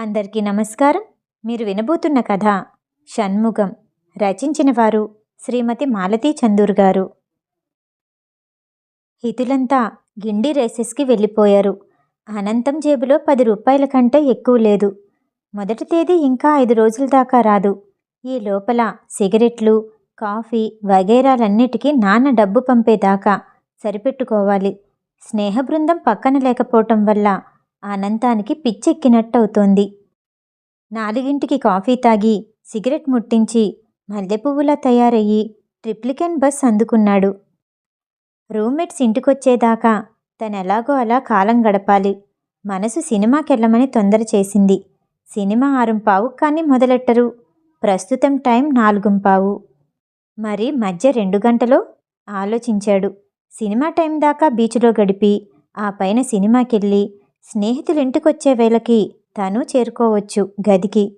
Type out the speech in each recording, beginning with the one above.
అందరికీ నమస్కారం. మీరు వినబోతున్న కథ షణ్ముఖం. రచించిన వారు శ్రీమతి మాలతీ చందూర్ గారు. హితులంతా గిండి రేసెస్కి వెళ్ళిపోయారు. అనంతం జేబులో పది రూపాయల కంటే ఎక్కువ లేదు. మొదటి తేదీ ఇంకా ఐదు రోజుల దాకా రాదు. ఈ లోపల సిగరెట్లు కాఫీ వగైరాలన్నిటికీ నాన్న డబ్బు పంపేదాకా సరిపెట్టుకోవాలి. స్నేహ బృందం పక్కన లేకపోవటం వల్ల అనంతానికి పిచ్చెక్కినట్టవుతోంది. నాలుగింటికి కాఫీ తాగి సిగరెట్ ముట్టించి మల్లెపువ్వులా తయారయ్యి ట్రిప్లికెన్ బస్ అందుకున్నాడు. రూమ్మేట్స్ ఇంటికొచ్చేదాకా తనెలాగో అలా కాలం గడపాలి. మనసు సినిమాకెళ్ళమని తొందర చేసింది. సినిమా ఆరుంపావు కానీ మొదలెట్టరు. ప్రస్తుతం టైం నాలుగుంపావు. మరి మధ్య రెండు గంటలో? ఆలోచించాడు. సినిమా టైం దాకా బీచ్లో గడిపి ఆ పైన సినిమాకెళ్ళి స్నేహితులు ఇంటికొచ్చే వేళకి తను చేరుకోవచ్చు గదికి.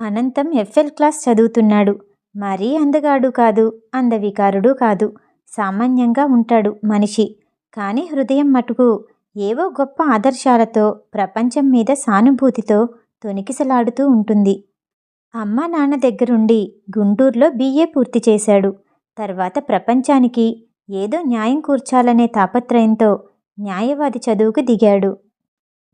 అనంతం ఎఫ్ఎల్ క్లాస్ చదువుతున్నాడు. మరీ అందగాడు కాదు అందవికారుడు కాదు. సామాన్యంగా ఉంటాడు మనిషి. కానీ హృదయం మటుకు ఏవో గొప్ప ఆదర్శాలతో ప్రపంచం మీద సానుభూతితో తొనికిసలాడుతూ ఉంటుంది. అమ్మ నాన్న దగ్గరుండి గుంటూరులో బీఏ పూర్తి చేశాడు. తర్వాత ప్రపంచానికి ఏదో న్యాయం కూర్చాలనే తాపత్రయంతో న్యాయవాది చదువుకు దిగాడు.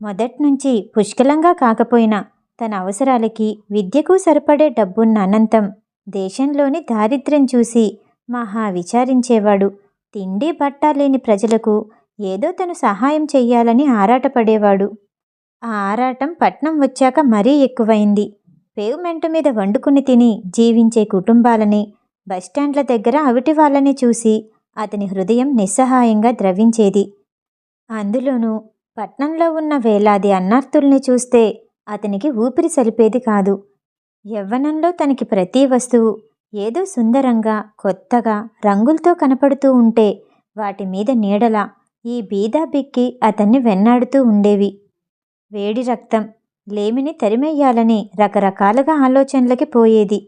మొదట్నుంచి పుష్కలంగా కాకపోయినా తన అవసరాలకి విద్యకు సరిపడే డబ్బున్న అనంతం దేశంలోని దారిద్ర్యం చూసి మహా విచారించేవాడు. తిండి బట్ట లేని ప్రజలకు ఏదో తను సహాయం చెయ్యాలని ఆరాటపడేవాడు. ఆ ఆరాటం పట్నం వచ్చాక మరీ ఎక్కువైంది. పేవ్మెంట్ మీద వండుకుని తిని జీవించే కుటుంబాలని బస్టాండ్ల దగ్గర అవిటి వాళ్ళని చూసి అతని హృదయం నిస్సహాయంగా ద్రవించేది. అందులోనూ పట్నంలో ఉన్న వేలాది అన్నార్తుల్ని చూస్తే అతనికి ఊపిరి సరిపేది కాదు. యవ్వనంలో తనకి ప్రతి వస్తువు ఏదో సుందరంగా కొత్తగా రంగులతో కనపడుతూ ఉంటే వాటి మీద నీడలా ఈ బీదా బిక్కి అతన్ని వెన్నాడుతూ ఉండేవి. వేడి రక్తం లేమిని తరిమెయ్యాలని రకరకాలుగా ఆలోచనలకి పోయేది.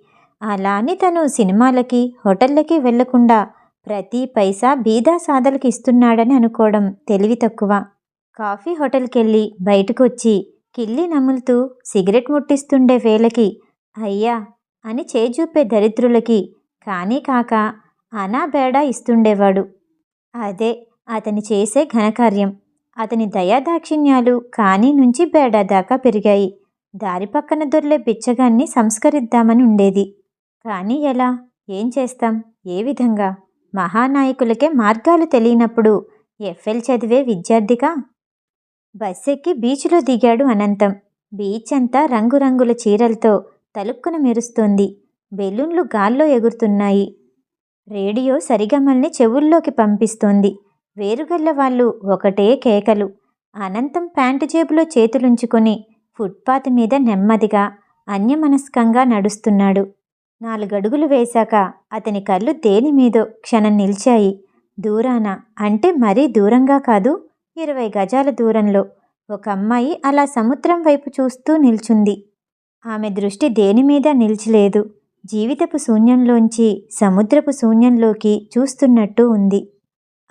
అలానే తను సినిమాలకి హోటళ్ళకి వెళ్ళకుండా ప్రతి పైసా బీదా సాదలకి ఇస్తున్నాడని అనుకోవడం తెలివి తక్కువ. కాఫీ హోటల్కెళ్ళి బయటకు వచ్చి కిల్లి నములుతూ సిగరెట్ ముట్టిస్తుండే వేళకి అయ్యా! అని చేజూపే దరిద్రులకి కానీ కాక అనా బేడా ఇస్తుండేవాడు. అదే అతని చేసే ఘనకార్యం. అతని దయాదాక్షిణ్యాలు కానీ నుంచి బేడా దాకా పెరిగాయి. దారి పక్కన దొర్లే బిచ్చగాన్ని సంస్కరిద్దామని ఉండేది. కానీ ఎలా? ఏం చేస్తాం? ఏ విధంగా? మహానాయకులకే మార్గాలు తెలియనప్పుడు ఎఫ్ఎల్ చదివే విద్యార్థిగా బస్సెక్కి బీచ్లో దిగాడు అనంతం. బీచ్ అంతా రంగురంగుల చీరలతో తలుక్కున మెరుస్తోంది. బెలూన్లు గాల్లో ఎగురుతున్నాయి. రేడియో సరిగమల్ని చెవుల్లోకి పంపిస్తోంది. వేరుగల్ల వాళ్ళు ఒకటే కేకలు. అనంతం ప్యాంటు జేబులో చేతులుంచుకొని ఫుట్పాత్ మీద నెమ్మదిగా అన్యమనస్కంగా నడుస్తున్నాడు. నాలుగడుగులు వేశాక అతని కళ్ళు దేని మీదో క్షణం నిలిచాయి. దూరాన అంటే మరీ దూరంగా కాదు ఇరవై గజాల దూరంలో ఒక అమ్మాయి అలా సముద్రం వైపు చూస్తూ నిల్చుంది. ఆమె దృష్టి దేని మీద నిలిచిలేదు. జీవితపు శూన్యంలోంచి సముద్రపు శూన్యంలోకి చూస్తున్నట్టు ఉంది.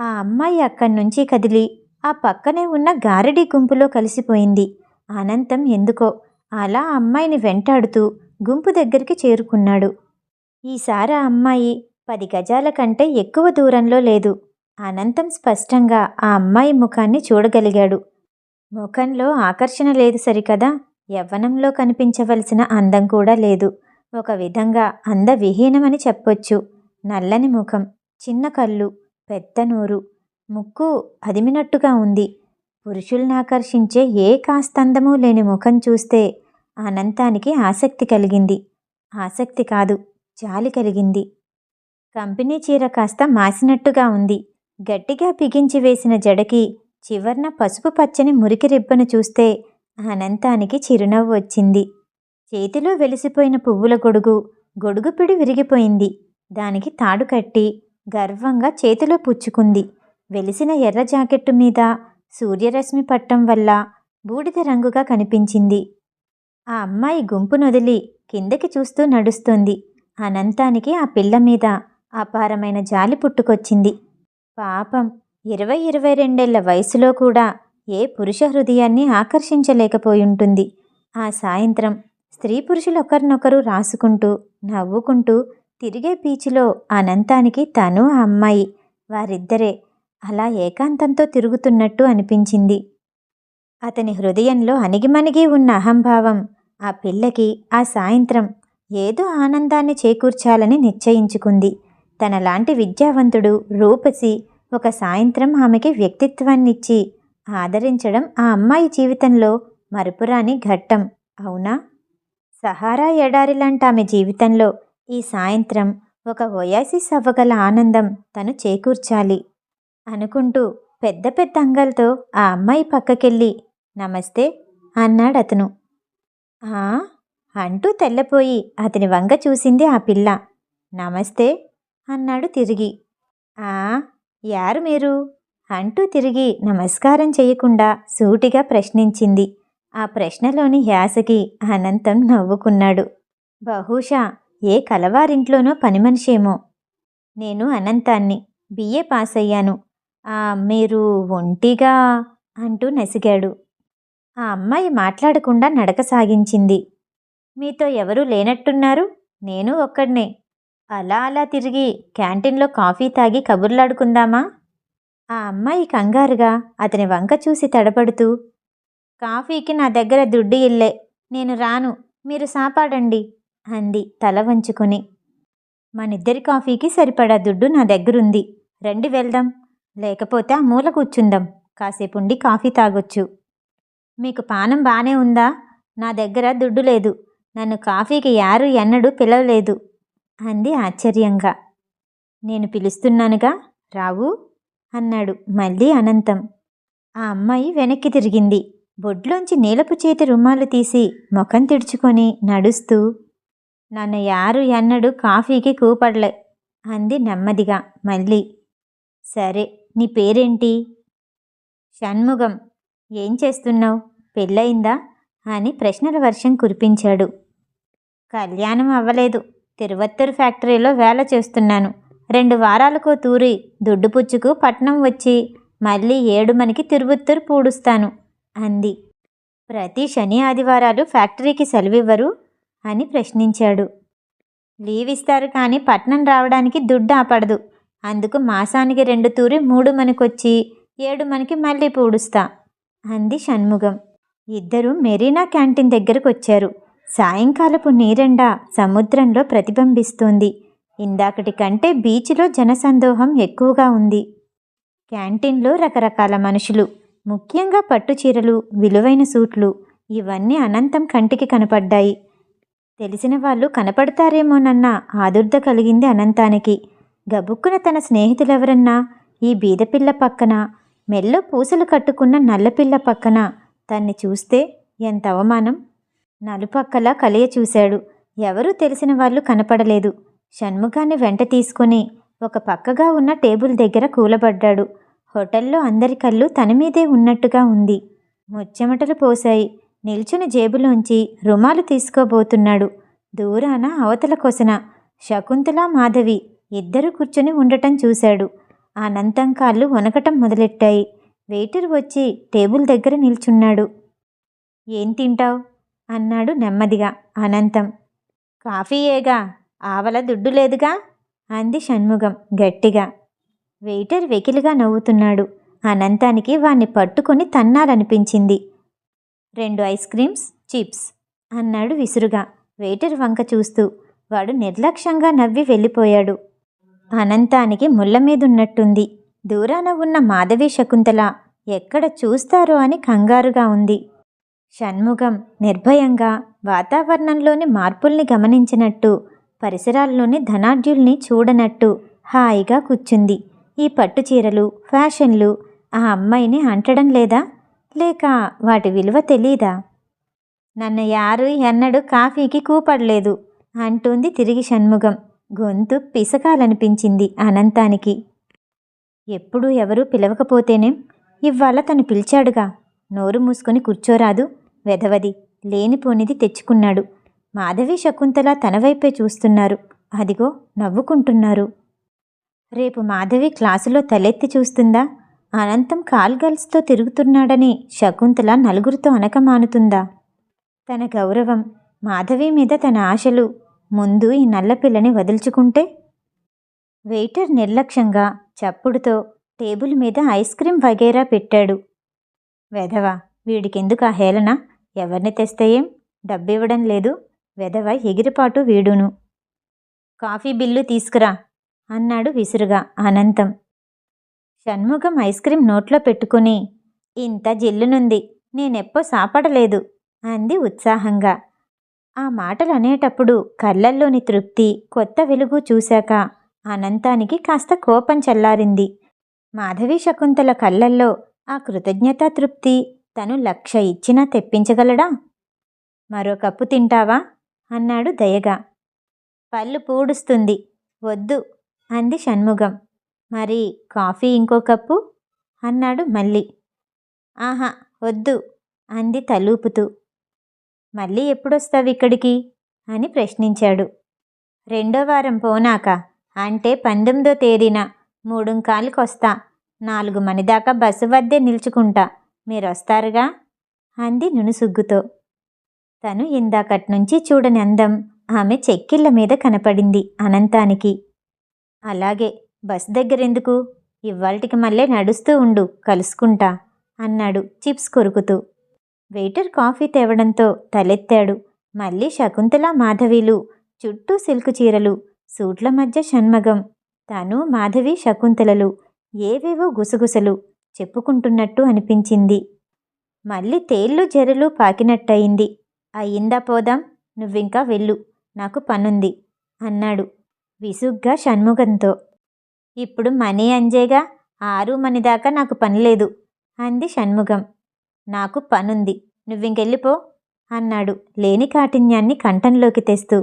ఆ అమ్మాయి అక్కడి నుంచి కదిలి ఆ పక్కనే ఉన్న గారడీ గుంపులో కలిసిపోయింది. అనంతం ఎందుకో అలా అమ్మాయిని వెంటాడుతూ గుంపు దగ్గరికి చేరుకున్నాడు. ఈసారి ఆ అమ్మాయి పది గజాల కంటే ఎక్కువ దూరంలో లేదు. అనంతం స్పష్టంగా ఆ అమ్మాయి ముఖాన్ని చూడగలిగాడు. ముఖంలో ఆకర్షణ లేదు సరికదా? యవ్వనంలో కనిపించవలసిన అందం కూడా లేదు. ఒక విధంగా అందవిహీనమని చెప్పొచ్చు. నల్లని ముఖం చిన్న కళ్ళు పెద్ద నోరు ముక్కు అదిమినట్టుగా ఉంది. పురుషుల్ని ఆకర్షించే ఏ కాస్తందమూ లేని ముఖం చూస్తే అనంతానికి ఆసక్తి కలిగింది. ఆసక్తి కాదు జాలి కలిగింది. కంపెనీ చీర కాస్త మాసినట్టుగా ఉంది. గట్టిగా బిగించి వేసిన జడకి చివర్న పసుపు పచ్చని మురికి రిబ్బను చూస్తే అనంతానికి చిరునవ్వు వచ్చింది. చేతిలో వెలిసిపోయిన పువ్వుల గొడుగు గొడుగు పిడి విరిగిపోయింది. దానికి తాడు కట్టి గర్వంగా చేతిలో పుచ్చుకుంది. వెలిసిన ఎర్ర జాకెట్టు మీద సూర్యరశ్మి పట్టం వల్ల బూడిద రంగుగా కనిపించింది. ఆ అమ్మాయి గుంపు నొదిలి కిందకి చూస్తూ నడుస్తోంది. అనంతానికి ఆ పిల్ల మీద అపారమైన జాలి పుట్టుకొచ్చింది. పాపం. ఇరవై ఇరవై రెండేళ్ళ వయసులో కూడా ఏ పురుష హృదయాన్ని ఆకర్షించలేకపోయుంటుంది. ఆ సాయంత్రం స్త్రీ పురుషులు ఒకరినొకరు రాసుకుంటూ నవ్వుకుంటూ తిరిగే బీచ్లో అనంతానికి తను ఆ అమ్మాయి వారిద్దరే అలా ఏకాంతంతో తిరుగుతున్నట్టు అనిపించింది. అతని హృదయంలో అణిగిమణిగి ఉన్న అహంభావం ఆ పిల్లకి ఆ సాయంత్రం ఏదో ఆనందాన్ని చేకూర్చాలని నిశ్చయించుకుంది. తనలాంటి విద్యావంతుడు రూపసి ఒక సాయంత్రం ఆమెకి వ్యక్తిత్వాన్నిచ్చి ఆదరించడం ఆ అమ్మాయి జీవితంలో మరుపురాని ఘట్టం. అవునా? సహారా ఎడారిలాంటి ఆమె జీవితంలో ఈ సాయంత్రం ఒక ఒయాసిస్ అవ్వగల ఆనందం తను చేకూర్చాలి అనుకుంటూ పెద్ద పెద్ద అంగలతో ఆ అమ్మాయి పక్కకెళ్ళి నమస్తే అన్నాడు అతను ఆ? అంటూ తెల్లపోయి అతని వంగ చూసింది ఆ పిల్ల. నమస్తే అన్నాడు తిరిగి. ఆ యారు మీరు అంటూ తిరిగి నమస్కారం చేయకుండా సూటిగా ప్రశ్నించింది. ఆ ప్రశ్నలోని యాసకి అనంతం నవ్వుకున్నాడు. బహుశా ఏ కలవారింట్లోనో పని మనిషేమో. నేను అనంతాన్ని బిఏ పాస్ అయ్యాను. ఆ మీరు ఒంటిగా అంటూ నసిగాడు. ఆ అమ్మాయి మాట్లాడకుండా నడక సాగించింది. మీతో ఎవరూ లేనట్టున్నారు? నేను ఒక్కడినే. అలా అలా తిరిగి క్యాంటీన్లో కాఫీ తాగి కబుర్లాడుకుందామా? ఆ అమ్మాయి కంగారుగా అతని వంక చూసి తడబడుతూ కాఫీకి నా దగ్గర దుడ్డు ఇల్లే నేను రాను మీరు సాపాడండి అంది తల వంచుకుని. మనిద్దరి కాఫీకి సరిపడా దుడ్డు నా దగ్గరుంది రండి వెళ్దాం లేకపోతే ఆ మూల కూర్చుందాం కాసేపుండి కాఫీ తాగొచ్చు. మీకు పానం బానే ఉందా? నా దగ్గర దుడ్డు లేదు నన్ను కాఫీకి యారు ఎన్నడూ పిలవలేదు. అంది ఆశ్చర్యంగా. నేను పిలుస్తున్నానుగా? రావు అన్నాడు మళ్ళీ అనంతం. ఆ అమ్మాయి వెనక్కి తిరిగింది. బొడ్లోంచి నీలపు చేతి రుమాలు తీసి ముఖం తిడుచుకొని నడుస్తూ నన్ను యారు ఎన్నడు కాఫీకి కూపడలే అంది నెమ్మదిగా మళ్ళీ. సరే నీ పేరేంటి? షణ్ముగం ఏం చేస్తున్నావు? పెళ్ళయిందా? అని ప్రశ్నల వర్షం కురిపించాడు. కళ్యాణం అవ్వలేదు. తిరువత్తూరు ఫ్యాక్టరీలో వేల చేస్తున్నాను. రెండు వారాలకో తూరి దుడ్డుపుచ్చుకు పట్నం వచ్చి మళ్ళీ ఏడు మనకి తిరువత్తూరు పూడుస్తాను అంది. ప్రతి శని ఆదివారాలు ఫ్యాక్టరీకి సెలవివ్వరు అని ప్రశ్నించాడు. లీవ్ ఇస్తారు కానీ పట్నం రావడానికి దుడ్డు ఆపడదు. అందుకు మాసానికి రెండు తూరి మూడు మనకొచ్చి ఏడు మనకి మళ్ళీ పూడుస్తా అంది షణ్ముగం ఇద్దరు మెరీనా క్యాంటీన్ దగ్గరకు వచ్చారు సాయంకాలపు నీరెండ సముద్రంలో ప్రతిబింబిస్తోంది. ఇందాకటి కంటే బీచ్లో జనసందోహం ఎక్కువగా ఉంది. క్యాంటీన్లో రకరకాల మనుషులు ముఖ్యంగా పట్టుచీరలు విలువైన సూట్లు ఇవన్నీ అనంతం కంటికి కనపడ్డాయి. తెలిసిన వాళ్ళు కనపడతారేమోనన్న ఆదుర్ద కలిగింది అనంతానికి. గబుక్కున తన స్నేహితులెవరన్నా? ఈ బీదపిల్ల పక్కన మెల్లో పూసలు కట్టుకున్న నల్లపిల్ల పక్కన తన్ని చూస్తే ఎంత అవమానం? నలుపక్కలా కలియ చూశాడు. ఎవరూ తెలిసిన వాళ్ళు కనపడలేదు. షణ్ముఖాన్ని వెంట తీసుకుని ఒక పక్కగా ఉన్న టేబుల్ దగ్గర కూలబడ్డాడు. హోటల్లో అందరి కళ్ళు తన మీదే ఉన్నట్టుగా ఉంది. ముచ్చెమటలు పోశాయి. నిల్చుని జేబులోంచి రుమాలు తీసుకోబోతున్నాడు. దూరాన అవతల కొసన శకుంతల మాధవి ఇద్దరు కూర్చొని ఉండటం చూశాడు. అనంతం కాళ్ళు వనకటం మొదలెట్టాయి. వెయిటర్ వచ్చి టేబుల్ దగ్గర నిల్చున్నాడు. ఏం తింటావు? అన్నాడు నెమ్మదిగా. అనంతం. కాఫీయేగా ఆవల దుడ్డు లేదుగా? అంది షణ్ముగం గట్టిగా. వెయిటర్ వెకిలిగా నవ్వుతున్నాడు. అనంతానికి వాణ్ణి పట్టుకొని తన్నాలనిపించింది. రెండు ఐస్ క్రీమ్స్ చిప్స్ అన్నాడు విసురుగా. వెయిటర్ వంక చూస్తూ. వాడు నిర్లక్ష్యంగా నవ్వి వెళ్ళిపోయాడు. అనంతానికి ముళ్ళ మీదున్నట్టుంది. దూరాన ఉన్న మాధవి శకుంతల ఎక్కడ చూస్తారో అని కంగారుగా ఉంది. షణ్ముగం నిర్భయంగా వాతావరణంలోని మార్పుల్ని గమనించినట్టు పరిసరాల్లోని ధనాఢ్యుల్ని చూడనట్టు హాయిగా కూర్చుంది. ఈ పట్టు చీరలు ఫ్యాషన్లు ఆ అమ్మాయిని అంటడం లేదా? లేక వాటి విలువ తెలీదా? నన్ను యారు ఎన్నడూ కాఫీకి కూపడలేదు అంటుంది తిరిగి షణ్ముగం గొంతు పిసకాలనిపించింది అనంతానికి. ఎప్పుడూ ఎవరూ పిలవకపోతేనేం? ఇవాళ తను పిలిచాడుగా. నోరు మూసుకొని కూర్చోరాదు. వెధవది లేనిపోనిది తెచ్చుకున్నాడు. మాధవి శకుంతల తన వైపే చూస్తున్నారు. అదిగో నవ్వుకుంటున్నారు. రేపు మాధవి క్లాసులో తలెత్తి చూస్తుందా? అనంతం కాల్ గర్ల్స్తో తిరుగుతున్నాడని శకుంతల నలుగురితో అనకమానుతుందా తన గౌరవం మాధవి మీద తన ఆశలు ముందు ఈ నల్లపిల్లని వదులుచుకుంటే? వెయిటర్ నిర్లక్ష్యంగా చప్పుడుతో టేబుల్ మీద ఐస్ క్రీం వగేరా పెట్టాడు. వెధవ వీడికెందుకు ఆ హేళన? ఎవరిని తెస్తే ఏం? డబ్బివ్వడం లేదు. వెధవ ఎగిరిపాటు వీడును. కాఫీ బిల్లు తీసుకురా అన్నాడు విసురుగా అనంతం. షణ్ముఖం ఐస్ క్రీం నోట్లో పెట్టుకుని ఇంత జిల్లునుంది నేనెప్పో సాపడలేదు అంది ఉత్సాహంగా. ఆ మాటలు అనేటప్పుడు కళ్ళల్లోని తృప్తి కొత్త వెలుగు చూశాక అనంతానికి కాస్త కోపం చల్లారింది. మాధవి శకుంతల కళ్ళల్లో ఆ కృతజ్ఞతా తృప్తి తను లక్ష ఇచ్చినా తెప్పించగలడా? మరో కప్పు తింటావా? అన్నాడు దయగా. పళ్ళు పూడుస్తుంది. వద్దు అంది షణ్ముగం మరి కాఫీ ఇంకో కప్పు? అన్నాడు మళ్ళీ ఆహా వద్దు అంది తలూపుతూ. మళ్ళీ ఎప్పుడొస్తావు ఇక్కడికి? అని ప్రశ్నించాడు. రెండో వారం పోనాక అంటే పంతొమ్మిదో తేదీన మూడుంకాలకొస్తా. నాలుగు మణిదాకా బస్సు వద్దే నిల్చుకుంటా. మీరొస్తారుగా? అంది నునుసుగ్గుతో. తను ఇందాకట్నుంచి చూడని అందం ఆమె చెక్కిళ్ళ మీద కనపడింది అనంతానికి. అలాగే బస్ దగ్గరెందుకు? ఇవాల్టికి మళ్ళీ నడుస్తూ ఉండు కలుసుకుంటా అన్నాడు చిప్స్ కొరుకుతూ. వెయిటర్ కాఫీ తేవడంతో తలెత్తాడు. మళ్ళీ శకుంతల మాధవీలు చుట్టూ సిల్కు చీరలు సూట్ల మధ్య షణ్మగం. తను మాధవి శకుంతలలు ఏవేవో గుసగుసలు. చెప్పుకుంటున్నట్టు అనిపించింది. మళ్ళీ తేళ్ళు జరలు పాకినట్టయింది. అయ్యిందా పోదాం నువ్వింకా వెళ్ళు నాకు పనుంది అన్నాడు విసుగ్గా షణ్ముఖంతో. ఇప్పుడు మనీ అంజేగా ఆరు మని దాకా నాకు పనిలేదు అంది షణ్ముఖం. నాకు పనుంది నువ్వింకెళ్ళిపో అన్నాడు లేని కాఠిన్యాన్ని కంఠంలోకి తెస్తూ.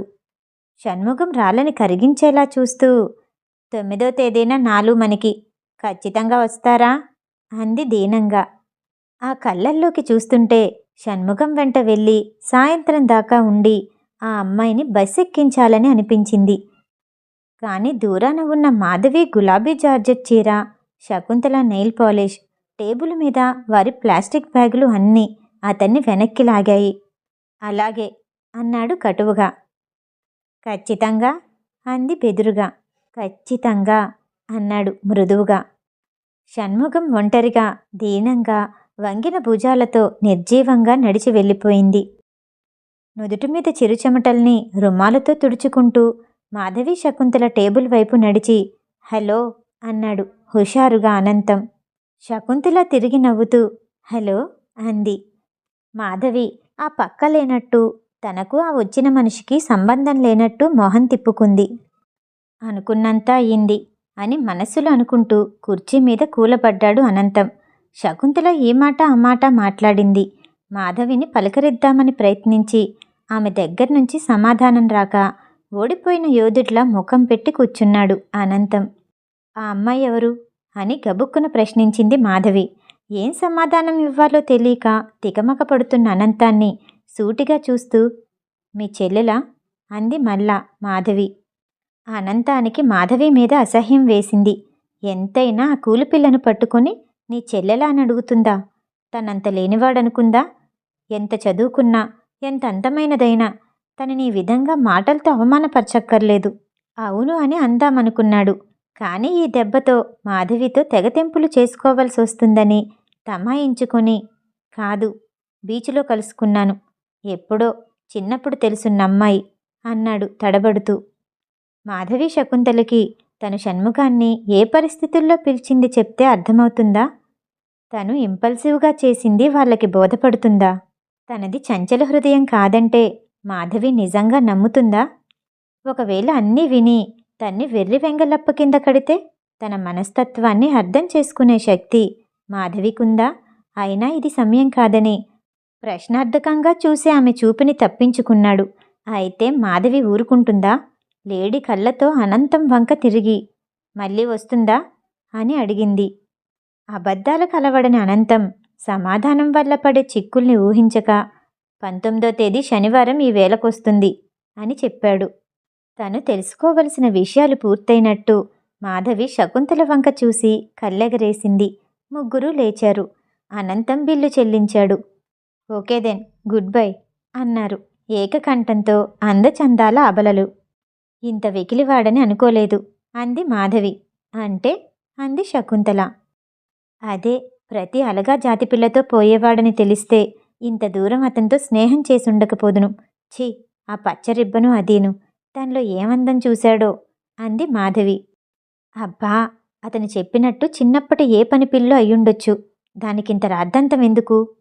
షణ్ముఖం రాళ్ళని కరిగించేలా చూస్తూ తొమ్మిదో తేదీన నాలుగు మనకి ఖచ్చితంగా వస్తారా? అంది దీనంగా. ఆ కళ్ళల్లోకి చూస్తుంటే షణ్ముఖం వెంట వెళ్ళి సాయంత్రం దాకా ఉండి ఆ అమ్మాయిని బస్ ఎక్కించాలని అనిపించింది. కానీ దూరాన ఉన్న మాధవి గులాబీ జార్జెట్ చీర శకుంతల నెయిల్ పాలిష్ టేబుల్ మీద వారి ప్లాస్టిక్ బ్యాగులు అన్నీ అతన్ని వెనక్కి లాగాయి. అలాగే అన్నాడు కటువుగా. ఖచ్చితంగా అంది బెదురుగా. ఖచ్చితంగా అన్నాడు మృదువుగా. షణ్ముఖం ఒంటరిగా దీనంగా వంగిన భుజాలతో నిర్జీవంగా నడిచి వెళ్ళిపోయింది. నుదుటి మీద చిరుచెమటల్ని రుమాలతో తుడుచుకుంటూ మాధవి శకుంతల టేబుల్ వైపు నడిచి హలో అన్నాడు హుషారుగా అనంతం. శకుంతల తిరిగి నవ్వుతూ హలో అంది. మాధవి ఆ పక్క లేనట్టు తనకు ఆ వచ్చిన మనిషికి సంబంధం లేనట్టు మొహం తిప్పుకుంది. అనుకున్నంత అయింది. అని మనసులో అనుకుంటూ కుర్చీ మీద కూలబడ్డాడు అనంతం. శకుంతల ఏ మాట ఆ మాట మాట్లాడింది. మాధవిని పలకరిద్దామని ప్రయత్నించి ఆమె దగ్గర నుంచి సమాధానం రాక ఓడిపోయిన యోధుడిలా ముఖం పెట్టి కూర్చున్నాడు అనంతం. ఆ అమ్మాయి ఎవరు? అని గబుక్కున ప్రశ్నించింది మాధవి. ఏం సమాధానం ఇవ్వాలో తెలియక తికమక పడుతున్న అనంతాన్ని సూటిగా చూస్తూ మీ చెల్లెలా? అంది మళ్ళా మాధవి. అనంతానికి మాధవి మీద అసహ్యం వేసింది. ఎంతైనా ఆ కూలిపిల్లను పట్టుకొని నీ చెల్లెలా అని అడుగుతుందా? తనంత లేనివాడనుకుందా? ఎంత చదువుకున్నా ఎంత అందమైనదైనా తనని ఈ విధంగా మాటలతో అవమానపరచక్కర్లేదు. అవును అని అందామనుకున్నాడు. కానీ ఈ దెబ్బతో మాధవితో తెగతెంపులు చేసుకోవాల్సి వస్తుందని తమాయించుకొని కాదు బీచ్లో కలుసుకున్నాను. ఎప్పుడో చిన్నప్పుడు తెలుసున్న అమ్మాయి అన్నాడు తడబడుతూ. మాధవి శకుంతలకి తను షణ్ముఖాన్ని ఏ పరిస్థితుల్లో పిలిచింది చెప్తే అర్థమవుతుందా? తను ఇంపల్సివ్గా చేసింది వాళ్ళకి బోధపడుతుందా? తనది చంచల హృదయం కాదంటే మాధవి నిజంగా నమ్ముతుందా? ఒకవేళ అన్నీ విని తన్ని వెర్రి వెంగలప్ప కింద కడితే తన మనస్తత్వాన్ని అర్థం చేసుకునే శక్తి మాధవికుందా? అయినా ఇది సమయం కాదని ప్రశ్నార్థకంగా చూసి ఆమె చూపుని తప్పించుకున్నాడు. అయితే మాధవి ఊరుకుంటుందా? లేడి కళ్ళతో అనంతం వంక తిరిగి మళ్ళీ వస్తుందా? అని అడిగింది. అబద్ధాలు కలవడని అనంతం సమాధానం వల్ల పడే చిక్కుల్ని ఊహించక పంతొమ్మిదో తేదీ శనివారం ఈ వేళకొస్తుంది అని చెప్పాడు. తను తెలుసుకోవలసిన విషయాలు పూర్తయినట్టు మాధవి శకుంతల వంక చూసి కళ్ళెగరేసింది. ముగ్గురు లేచారు. అనంతం బిల్లు చెల్లించాడు. ఓకే దెన్ గుడ్ బై అన్నారు. ఏకకంఠంతో అందచందాల అబలలు. ఇంత వెకిలివాడని అనుకోలేదు. అంది మాధవి. అంటే? అంది శకుంతల. అదే ప్రతి అలగా జాతి పిల్లతో పోయేవాడని తెలిస్తే ఇంత దూరం అతనితో స్నేహం చేసుండకపోదును. ఛీ ఆ పచ్చ రిబ్బను అదీను. దానిలో ఏమందం చూశాడో? అంది మాధవి. అబ్బా అతను చెప్పినట్టు చిన్నప్పటి ఏ పని పిల్లో అయ్యుండొచ్చు. దానికింత రాద్దంతం ఎందుకు?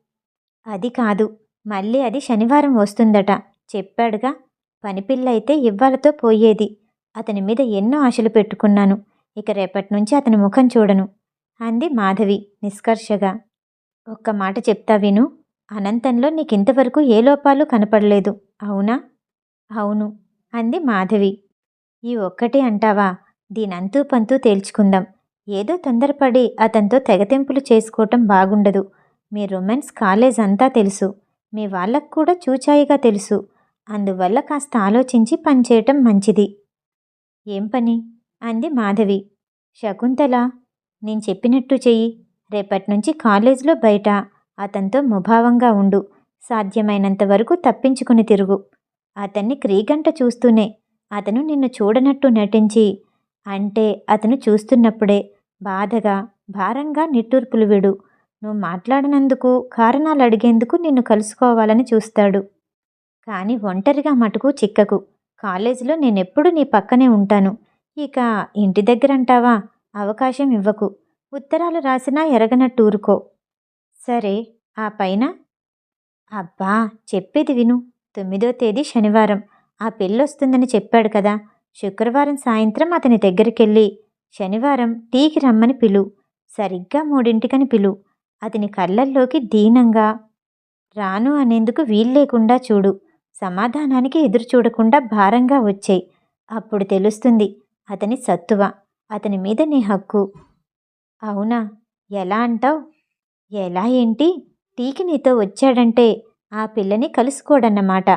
అది కాదు మళ్ళీ అది శనివారం వస్తుందట. చెప్పాడుగా పనిపిల్ల ఇవ్వాలతో పోయేది. అతని మీద ఎన్నో ఆశలు పెట్టుకున్నాను. ఇక రేపటి నుంచి అతని ముఖం చూడను. అంది మాధవి నిష్కర్షగా. ఒక్క మాట చెప్తా విను. అనంతంలో నీకింతవరకు ఏ లోపాలు కనపడలేదు. అవునా? అవును అంది మాధవి. ఈ ఒక్కటే అంటావా? దీనంతూ పంతూ తేల్చుకుందాం. ఏదో తొందరపడి అతనితో తెగతెంపులు చేసుకోవటం బాగుండదు. మీ రొమాన్స్ కాలేజ్ అంతా తెలుసు. మీ వాళ్ళకు కూడా చూచాయిగా తెలుసు. అందువల్ల కాస్త ఆలోచించి పనిచేయటం మంచిది. ఏం పని? అంది మాధవి. శకుంతల నేను చెప్పినట్టు చెయ్యి. రేపటి నుంచి కాలేజీలో బయట. అతనితో ముభావంగా ఉండు. సాధ్యమైనంత వరకు తప్పించుకుని తిరుగు. అతన్ని క్రీగంట చూస్తూనే. అతను నిన్ను చూడనట్టు నటించి. అంటే అతను చూస్తున్నప్పుడే బాధగా భారంగా నిట్టూర్పులు విడు. నువ్వు మాట్లాడినందుకు కారణాలు అడిగేందుకు నిన్ను కలుసుకోవాలని చూస్తాడు. కానీ ఒంటరిగా మటుకు చిక్కకు. కాలేజీలో నేనెప్పుడు నీ పక్కనే ఉంటాను. ఇక ఇంటి దగ్గర అంటావా అవకాశం ఇవ్వకు. ఉత్తరాలు రాసినా ఎరగనట్టూరుకో సరే ఆ పైన? అబ్బా చెప్పేది విను. తొమ్మిదో తేదీ శనివారం. ఆ పెళ్ళొస్తుందని చెప్పాడు కదా. శుక్రవారం సాయంత్రం అతని దగ్గరికెళ్ళి శనివారం టీకి రమ్మని పిలు. సరిగ్గా మూడింటికని పిలు. అతని కళ్ళల్లోకి దీనంగా. రాను అనేందుకు వీల్లేకుండా చూడు. సమాధానానికి ఎదురు చూడకుండా భారంగా వచ్చాయి. అప్పుడు తెలుస్తుంది అతని సత్తువ అతని మీద నీ హక్కు. అవునా? ఎలా అంటావు? ఎలా ఏంటి? టీకి నీతో వచ్చాడంటే ఆ పిల్లని కలుసుకోడన్నమాట.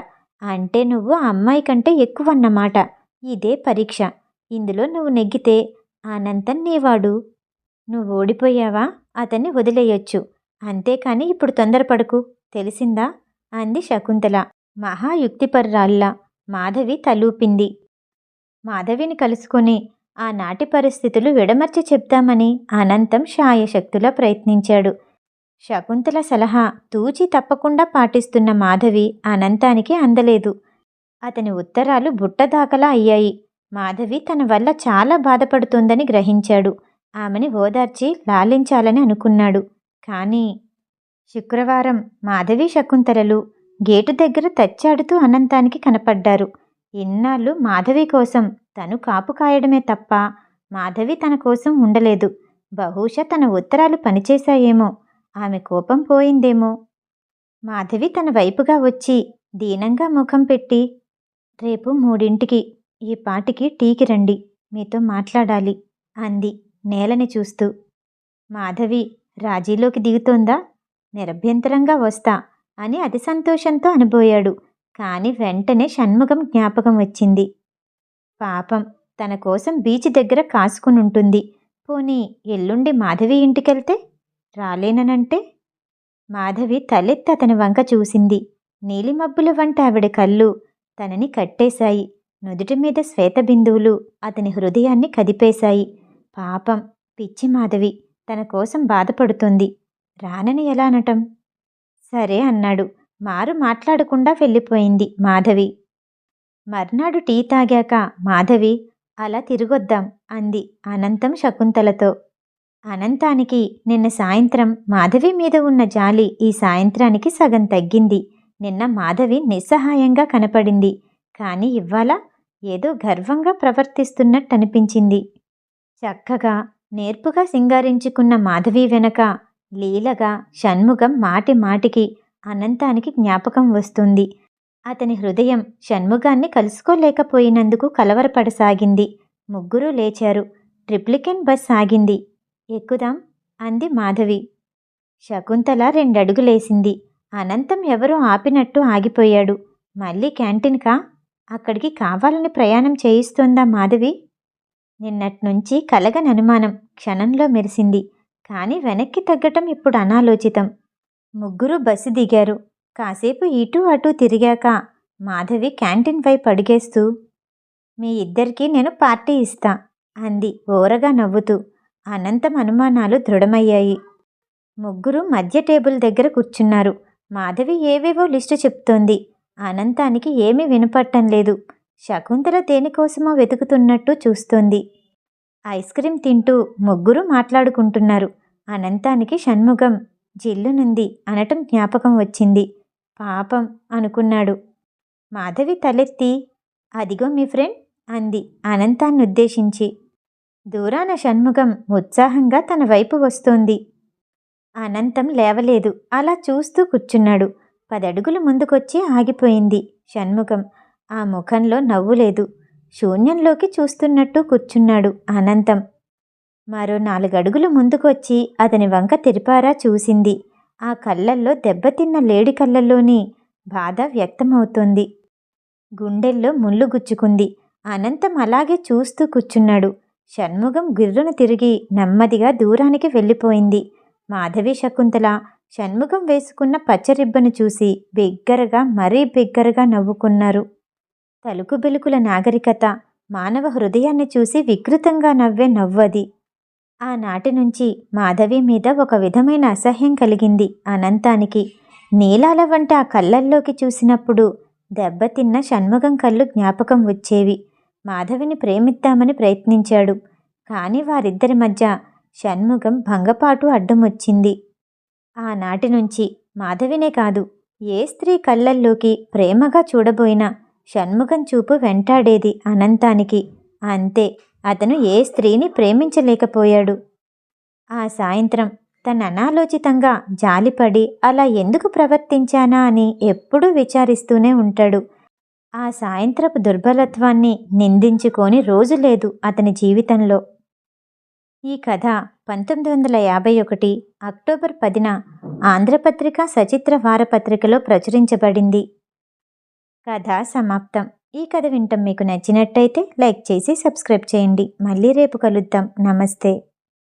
అంటే నువ్వు ఆ అమ్మాయి కంటే ఎక్కువన్నమాట. ఇదే పరీక్ష. ఇందులో నువ్వు నెగ్గితే ఆనంతం నీవాడు. నువ్వు ఓడిపోయావా? అతన్ని వదిలేయొచ్చు. అంతేకాని ఇప్పుడు తొందరపడకు. తెలిసిందా? అంది శకుంతల. మహాయుక్తిపర్రాల్లా మాధవి తలూపింది. మాధవిని కలుసుకొని ఆనాటి పరిస్థితులు విడమర్చి చెప్తామని అనంతం శాయశక్తులా ప్రయత్నించాడు. శకుంతల సలహా తూచి తప్పకుండా పాటిస్తున్న మాధవి అనంతానికి అందలేదు. అతని ఉత్తరాలు బుట్టదాకలా అయ్యాయి. మాధవి తన వల్ల చాలా బాధపడుతోందని గ్రహించాడు. ఆమెని ఓదార్చి లాలించాలని అనుకున్నాడు. కానీ శుక్రవారం మాధవి శకుంతలలు గేటు దగ్గర తచ్చాడుతూ అనంతానికి కనపడ్డారు. ఇన్నాళ్ళు మాధవి కోసం తను కాపు కాయడమే తప్ప మాధవి తన కోసం ఉండలేదు. బహుశా తన ఉత్తరాలు పనిచేశాయేమో. ఆమె కోపం పోయిందేమో. మాధవి తన వైపుగా వచ్చి దీనంగా ముఖం పెట్టి రేపు మూడింటికి ఈ పాటికి టీకి రండి. మీతో మాట్లాడాలి అంది నేలని చూస్తూ. మాధవి రాజీలోకి దిగుతోందా? నిరభ్యంతరంగా వస్తా. అని అతి సంతోషంతో అనబోయాడు. కానీ వెంటనే షణ్ముఖం జ్ఞాపకం వచ్చింది. పాపం తన కోసం బీచ్ దగ్గర కాసుకునుంటుంది. పోనీ ఎల్లుండి మాధవి ఇంటికెళ్తే? రాలేననంటే? మాధవి తలెత్తి అతని వంక చూసింది. నీలిమబ్బుల వంటి ఆవిడ కళ్ళు తనని కట్టేశాయి. నుదుటి మీద శ్వేత బిందువులు అతని హృదయాన్ని కదిపేశాయి. పాపం పిచ్చి మాధవి తన కోసం బాధపడుతుంది. రానని ఎలా అనటం సరే అన్నాడు. మారు మాట్లాడకుండా వెళ్ళిపోయింది మాధవి. మర్నాడు టీ తాగాక మాధవి అలా తిరిగొద్దాం అంది అనంతం శకుంతలతో. అనంతానికి నిన్న సాయంత్రం మాధవి మీద ఉన్న జాలి ఈ సాయంత్రానికి సగం తగ్గింది. నిన్న మాధవి నిస్సహాయంగా కనపడింది. కానీ ఇవ్వాలా ఏదో గర్వంగా ప్రవర్తిస్తున్నట్టు అనిపించింది చక్కగా నేర్పుగా సింగారించుకున్న మాధవి వెనక లీలగా షణ్ముఖం మాటి మాటికి అనంతానికి జ్ఞాపకం వస్తుంది. అతని హృదయం షణ్ముఖాన్ని కలుసుకోలేకపోయినందుకు కలవరపడసాగింది. ముగ్గురూ లేచారు. ట్రిప్లికెన్ బస్ సాగింది ఎక్కుదాం అంది మాధవి. శకుంతల రెండడుగులేసింది. అనంతం ఎవరో ఆపినట్టు ఆగిపోయాడు. మళ్ళీ క్యాంటీన్కా అక్కడికి కావాలని ప్రయాణం చేయిస్తోందా మాధవి? నిన్నట్నుంచి కలగని అనుమానం క్షణంలో మెరిసింది. కానీ వెనక్కి తగ్గటం ఇప్పుడు అనాలోచితం. ముగ్గురు బస్సు దిగారు. కాసేపు ఇటు అటు తిరిగాక మాధవి క్యాంటీన్ వైపు అడిగేస్తూ మీ ఇద్దరికీ నేను పార్టీ ఇస్తా అంది ఓరగా నవ్వుతూ. అనంతం అనుమానాలు దృఢమయ్యాయి. ముగ్గురు మధ్య టేబుల్ దగ్గర కూర్చున్నారు. మాధవి ఏవేవో లిస్టు చెప్తోంది. అనంతానికి ఏమీ వినపట్టం లేదు శకుంతల దేనికోసమో వెతుకుతున్నట్టు చూస్తోంది. ఐస్ క్రీం తింటూ ముగ్గురు మాట్లాడుకుంటున్నారు. అనంతానికి షణ్ముఖం జిల్లునుంది అనటం జ్ఞాపకం వచ్చింది. పాపం అనుకున్నాడు. మాధవి తలెత్తి అదిగో మీ ఫ్రెండ్ అంది అనంతాన్ని ఉద్దేశించి దూరాన షణ్ముఖం ఉత్సాహంగా తన వైపు వస్తోంది. అనంతం లేవలేదు. అలా చూస్తూ కూర్చున్నాడు. పదడుగులు ముందుకొచ్చి ఆగిపోయింది షణ్ముఖం. ఆ ముఖంలో నవ్వు లేదు. శూన్యంలోకి చూస్తున్నట్టు కూర్చున్నాడు అనంతం. మరో నాలుగడుగులు ముందుకొచ్చి అతని వంక తెరిపారా చూసింది. ఆ కళ్ళల్లో దెబ్బతిన్న లేడి కళ్ళల్లోని బాధ వ్యక్తమవుతోంది. గుండెల్లో ముళ్ళు గుచ్చుకుంది. అనంతం అలాగే చూస్తూ కూర్చున్నాడు. షణ్ముఖం గిర్రున తిరిగి నెమ్మదిగా దూరానికి వెళ్ళిపోయింది. మాధవి శకుంతల షణ్ముఖం వేసుకున్న పచ్చరిబ్బను చూసి బిగ్గరగా మరీ బిగ్గరగా నవ్వుకున్నారు. తలుకు బెలుకుల నాగరికత మానవ హృదయాన్ని చూసి వికృతంగా నవ్వే నవ్వది. ఆనాటి నుంచి మాధవి మీద ఒక విధమైన అసహ్యం కలిగింది అనంతానికి. నీలాల వంటి ఆ కళ్ళల్లోకి చూసినప్పుడు దెబ్బతిన్న షణ్ముఖం కళ్ళు జ్ఞాపకం వచ్చేవి. మాధవిని ప్రేమిద్దామని ప్రయత్నించాడు. కానీ వారిద్దరి మధ్య షణ్ముఖం భంగపాటు అడ్డం వచ్చింది ఆనాటి నుంచి మాధవినే కాదు ఏ స్త్రీ కళ్ళల్లోకి ప్రేమగా చూడబోయినా షణ్ముఖం చూపు వెంటాడేది అనంతానికి. అంతే అతను ఏ స్త్రీని ప్రేమించలేకపోయాడు. ఆ సాయంత్రం తను అనాలోచితంగా జాలిపడి అలా ఎందుకు ప్రవర్తించానా అని ఎప్పుడూ విచారిస్తూనే ఉంటాడు. ఆ సాయంత్రపు దుర్బలత్వాన్ని నిందించుకొని రోజు లేదు అతని జీవితంలో. ఈ కథ పంతొమ్మిది వందల యాభై ఒకటి అక్టోబర్ పదిన ఆంధ్రపత్రిక సచిత్ర వారపత్రికలో ప్రచురించబడింది. కథ సమాప్తం. ఈ కథ వింటం మీకు నచ్చినట్టయితే లైక్ చేసి సబ్స్క్రైబ్ చేయండి. మళ్ళీ రేపు కలుద్దాం. నమస్తే.